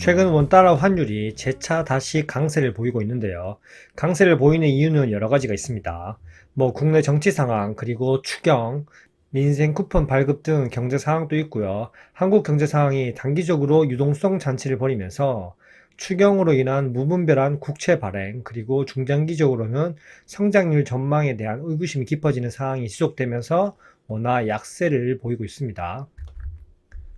최근 원달러 환율이 재차 다시 강세를 보이고 있는데요. 강세를 보이는 이유는 여러 가지가 있습니다. 뭐 국내 정치 상황, 그리고 추경, 민생 쿠폰 발급 등 경제 상황도 있고요. 한국 경제 상황이 단기적으로 유동성 잔치를 벌이면서 추경으로 인한 무분별한 국채 발행, 그리고 중장기적으로는 성장률 전망에 대한 의구심이 깊어지는 상황이 지속되면서 원화 약세를 보이고 있습니다.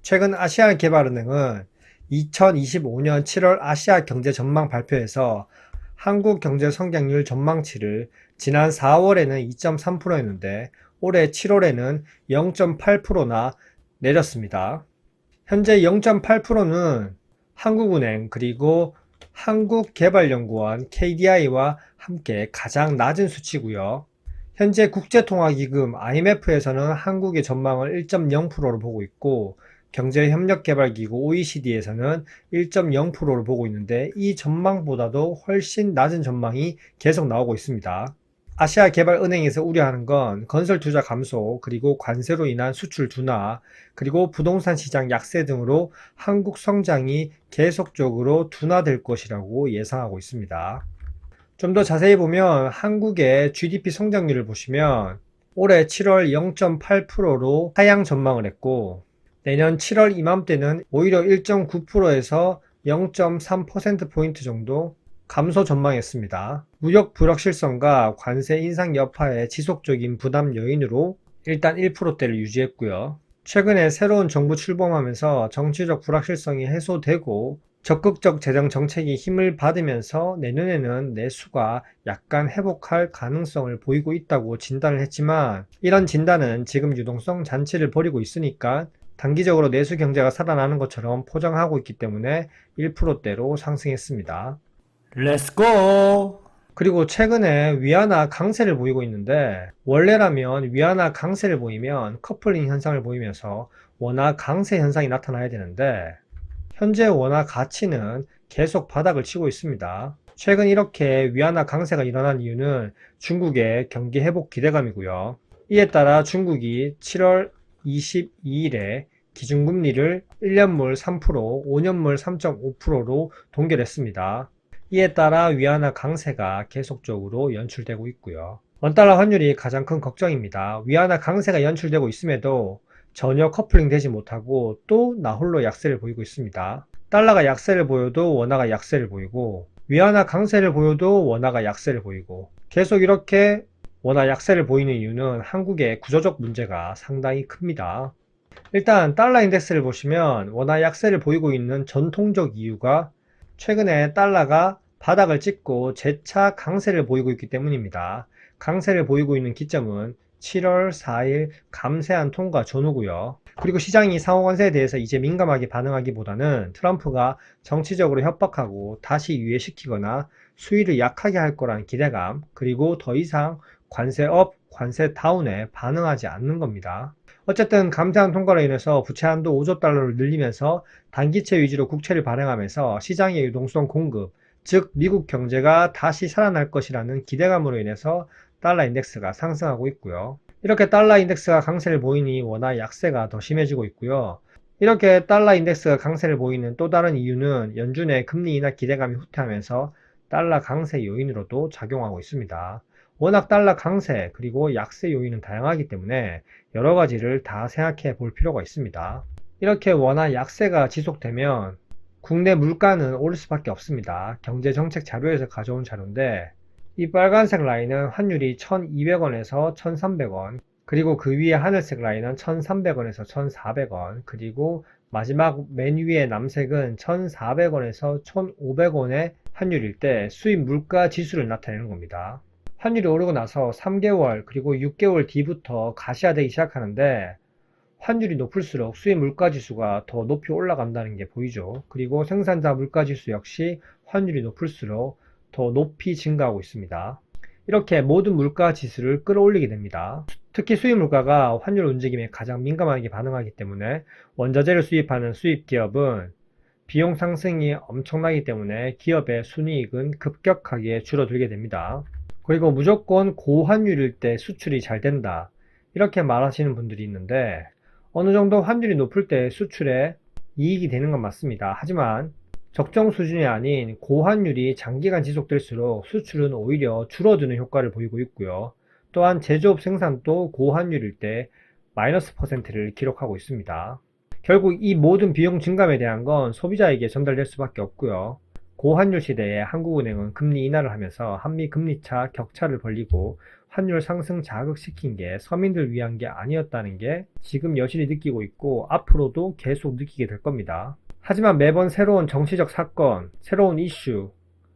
최근 아시아개발은행은 2025년 7월 아시아 경제 전망 발표에서 한국 경제 성장률 전망치를 지난 4월에는 2.3%였는데 올해 7월에는 0.8%나 내렸습니다. 현재 0.8%는 한국은행 그리고 한국개발연구원 KDI와 함께 가장 낮은 수치고요. 현재 국제통화기금 IMF에서는 한국의 전망을 1.0%로 보고 있고 경제협력개발기구 OECD에서는 1.0%로 보고 있는데 이 전망보다도 훨씬 낮은 전망이 계속 나오고 있습니다. 아시아 개발은행에서 우려하는 건 건설 투자 감소, 그리고 관세로 인한 수출 둔화, 그리고 부동산 시장 약세 등으로 한국 성장이 계속적으로 둔화될 것이라고 예상하고 있습니다. 좀 더 자세히 보면 한국의 GDP 성장률을 보시면 올해 7월 0.8%로 하향 전망을 했고 내년 7월 이맘때는 오히려 1.9%에서 0.3%포인트 정도 감소 전망했습니다. 무역 불확 실성과 관세 인상 여파의 지속적인 부담 요인으로 일단 1%대를 유지했고요. 최근에 새로운 정부 출범하면서 정치적 불확실성이 해소되고 적극적 재정 정책이 힘을 받으면서 내년에는 내수가 약간 회복할 가능성을 보이고 있다고 진단을 했지만 이런 진단은 지금 유동성 잔치를 벌이고 있으니까 단기적으로 내수 경제가 살아나는 것처럼 포장하고 있기 때문에 1%대로 상승했습니다. 렛츠고! 그리고 최근에 위안화 강세를 보이고 있는데 원래라면 위안화 강세를 보이면 커플링 현상을 보이면서 원화 강세 현상이 나타나야 되는데 현재 원화 가치는 계속 바닥을 치고 있습니다. 최근 이렇게 위안화 강세가 일어난 이유는 중국의 경기 회복 기대감이고요. 이에 따라 중국이 7월 22일에 기준금리를 1년물 3%, 5년물 3.5%로 동결했습니다. 이에 따라 위안화 강세가 계속적으로 연출되고 있고요. 원달러 환율이 가장 큰 걱정입니다. 위안화 강세가 연출되고 있음에도 전혀 커플링 되지 못하고 또 나홀로 약세를 보이고 있습니다. 달러가 약세를 보여도 원화가 약세를 보이고 위안화 강세를 보여도 원화가 약세를 보이고 계속 이렇게 원화 약세를 보이는 이유는 한국의 구조적 문제가 상당히 큽니다. 일단 달러 인덱스를 보시면 원화 약세를 보이고 있는 전통적 이유가 최근에 달러가 바닥을 찍고 재차 강세를 보이고 있기 때문입니다. 강세를 보이고 있는 기점은 7월 4일 감세한 통과 전후고요. 그리고 시장이 상호 관세에 대해서 이제 민감하게 반응하기보다는 트럼프가 정치적으로 협박하고 다시 유예시키거나 수위를 약하게 할 거라는 기대감, 그리고 더 이상 관세 업, 관세 다운에 반응하지 않는 겁니다. 어쨌든 감세한 통과로 인해서 부채 한도 5조 달러를 늘리면서 단기채 위주로 국채를 발행하면서 시장의 유동성 공급, 즉 미국 경제가 다시 살아날 것이라는 기대감으로 인해서 달러 인덱스가 상승하고 있고요. 이렇게 달러 인덱스가 강세를 보이니 원화 약세가 더 심해지고 있고요. 이렇게 달러 인덱스가 강세를 보이는 또 다른 이유는 연준의 금리 인하 기대감이 후퇴하면서 달러 강세 요인으로도 작용하고 있습니다. 워낙 달러 강세 그리고 약세 요인은 다양하기 때문에 여러 가지를 다 생각해 볼 필요가 있습니다. 이렇게 원화 약세가 지속되면 국내 물가는 오를 수밖에 없습니다. 경제정책 자료에서 가져온 자료인데 이 빨간색 라인은 환율이 1200원에서 1300원 그리고 그 위에 하늘색 라인은 1300원에서 1400원 그리고 마지막 맨 위에 남색은 1400원에서 1500원의 환율일 때 수입 물가 지수를 나타내는 겁니다. 환율이 오르고 나서 3개월 그리고 6개월 뒤부터 가시화되기 시작하는데 환율이 높을수록 수입 물가지수가 더 높이 올라간다는 게 보이죠. 그리고 생산자 물가지수 역시 환율이 높을수록 더 높이 증가하고 있습니다. 이렇게 모든 물가 지수를 끌어올리게 됩니다. 특히 수입 물가가 환율 움직임에 가장 민감하게 반응하기 때문에 원자재를 수입하는 수입 기업은 비용 상승이 엄청나기 때문에 기업의 순이익은 급격하게 줄어들게 됩니다. 그리고 무조건 고환율일 때 수출이 잘 된다. 이렇게 말하시는 분들이 있는데 어느 정도 환율이 높을 때 수출에 이익이 되는 건 맞습니다. 하지만 적정 수준이 아닌 고환율이 장기간 지속될수록 수출은 오히려 줄어드는 효과를 보이고 있고요. 또한 제조업 생산도 고환율일 때 마이너스 퍼센트를 기록하고 있습니다. 결국 이 모든 비용 증감에 대한 건 소비자에게 전달될 수밖에 없고요. 고환율 시대에 한국은행은 금리 인하를 하면서 한미 금리차 격차를 벌리고 환율 상승 자극시킨 게 서민들 위한 게 아니었다는 게 지금 여실히 느끼고 있고 앞으로도 계속 느끼게 될 겁니다. 하지만 매번 새로운 정치적 사건, 새로운 이슈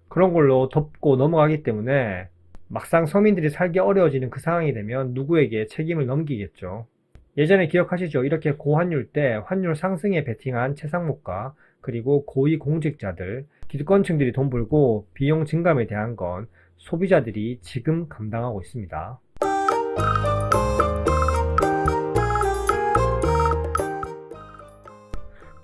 그런 걸로 덮고 넘어가기 때문에 막상 서민들이 살기 어려워지는 그 상황이 되면 누구에게 책임을 넘기겠죠. 예전에 기억하시죠? 이렇게 고환율 때 환율 상승에 베팅한 최상목과 그리고 고위 공직자들, 기득권층들이 돈 벌고 비용 증감에 대한 건 소비자들이 지금 감당하고 있습니다.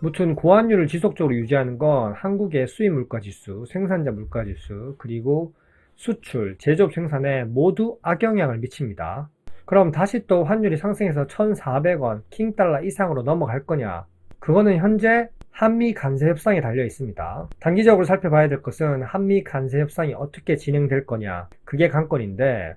무튼 고환율을 지속적으로 유지하는 건 한국의 수입 물가 지수, 생산자 물가 지수, 그리고 수출, 제조업 생산에 모두 악영향을 미칩니다. 그럼 다시 또 환율이 상승해서 1,400원, 킹달러 이상으로 넘어갈 거냐? 그거는 현재 한미 관세 협상에 달려 있습니다. 단기적으로 살펴봐야 될 것은 한미 관세 협상이 어떻게 진행될 거냐? 그게 관건인데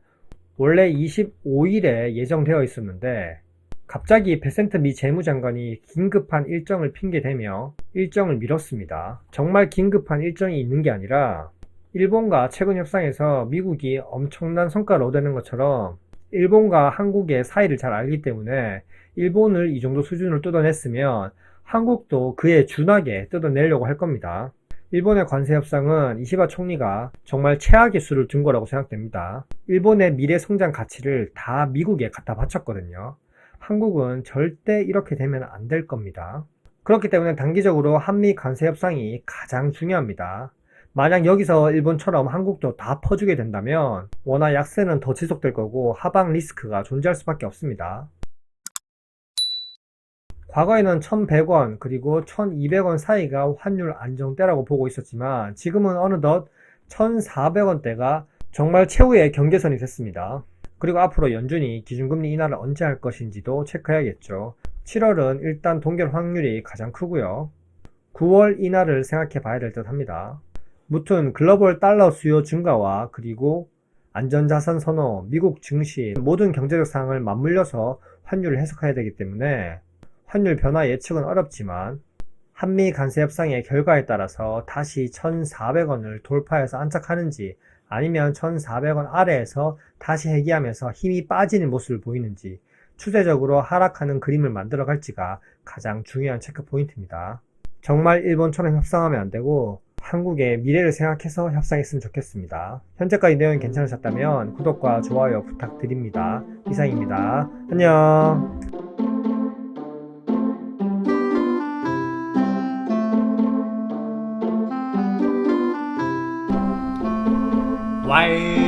원래 25일에 예정되어 있었는데 갑자기 베센트 미 재무장관이 긴급한 일정을 핑계대며 일정을 미뤘습니다. 정말 긴급한 일정이 있는 게 아니라 일본과 최근 협상에서 미국이 엄청난 성과를 얻어낸 것처럼 일본과 한국의 사이를 잘 알기 때문에 일본을 이 정도 수준을 뜯어냈으면 한국도 그에 준하게 뜯어내려고 할 겁니다. 일본의 관세 협상은 이시바 총리가 정말 최악의 수를 둔 거라고 생각됩니다. 일본의 미래 성장 가치를 다 미국에 갖다 바쳤거든요. 한국은 절대 이렇게 되면 안 될 겁니다. 그렇기 때문에 단기적으로 한미 관세 협상이 가장 중요합니다. 만약 여기서 일본처럼 한국도 다 퍼주게 된다면 원화 약세는 더 지속될 거고 하방 리스크가 존재할 수밖에 없습니다. 과거에는 1100원 그리고 1200원 사이가 환율 안정대라고 보고 있었지만 지금은 어느덧 1400원대가 정말 최후의 경계선이 됐습니다. 그리고 앞으로 연준이 기준금리 인하를 언제 할 것인지도 체크해야겠죠. 7월은 일단 동결 확률이 가장 크고요. 9월 인하를 생각해 봐야 될 듯 합니다. 무튼 글로벌 달러 수요 증가와 그리고 안전자산 선호, 미국 증시 모든 경제적 상황을 맞물려서 환율을 해석해야 되기 때문에 환율 변화 예측은 어렵지만 한미 관세 협상의 결과에 따라서 다시 1,400원을 돌파해서 안착하는지 아니면 1,400원 아래에서 다시 회귀하면서 힘이 빠지는 모습을 보이는지 추세적으로 하락하는 그림을 만들어 갈지가 가장 중요한 체크 포인트입니다. 정말 일본처럼 협상하면 안 되고 한국의 미래를 생각해서 협상했으면 좋겠습니다. 현재까지 내용이 괜찮으셨다면 구독과 좋아요 부탁드립니다. 이상입니다. 안녕. 와이